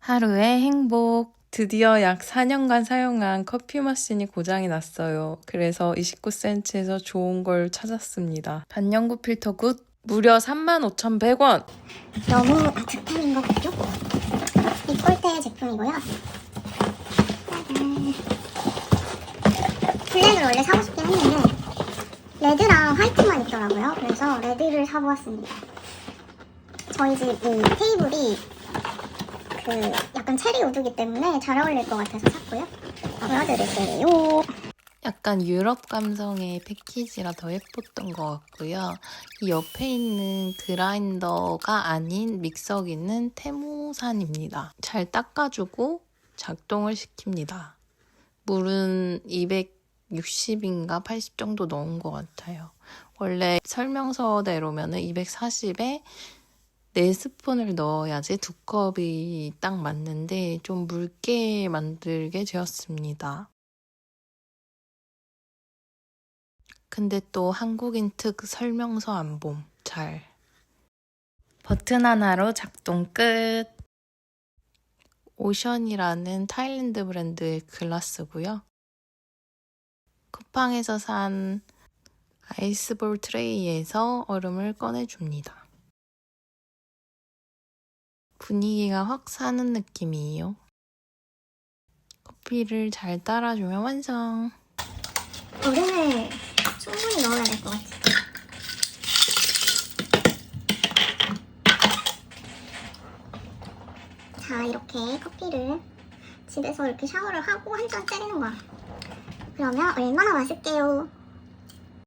하루의 행복. 드디어 약 4년간 사용한 커피 머신이 고장이 났어요. 그래서 29센트에서 좋은 걸 찾았습니다. 반영구 필터 굿 무려 35,100원. 너무 득템인 것 같죠? 이꼴대 제품이고요. 짜잔. 블랙을 원래 사고 싶긴 했는데 레드랑 화이트만 있더라고요. 그래서 레드를 사보았습니다. 저희 집 이 테이블이 그 약간 체리 우드기 때문에 잘 어울릴 것 같아서 샀고요. 보여드릴게요. 약간 유럽 감성의 패키지라 더 예뻤던 것 같고요. 이 옆에 있는 그라인더가 아닌 믹서기는 테모산입니다. 잘 닦아주고 작동을 시킵니다. 물은 260인가 80 정도 넣은 것 같아요. 원래 설명서대로면 240에 4스푼을 넣어야지 두 컵이 딱 맞는데 좀 묽게 만들게 되었습니다. 근데 또 한국인 특 설명서 안 봄. 잘. 버튼 하나로 작동 끝. 오션이라는 타일랜드 브랜드의 글라스고요. 쿠팡에서 산 아이스볼 트레이에서 얼음을 꺼내줍니다. 분위기가 확 사는 느낌이에요. 커피를 잘 따라주면 완성. 얼음을 충분히 넣어야 될 것 같아요. 자, 이렇게 커피를 집에서 이렇게 샤워를 하고 한 잔 때리는 거야. 그러면 얼마나 맛있게요.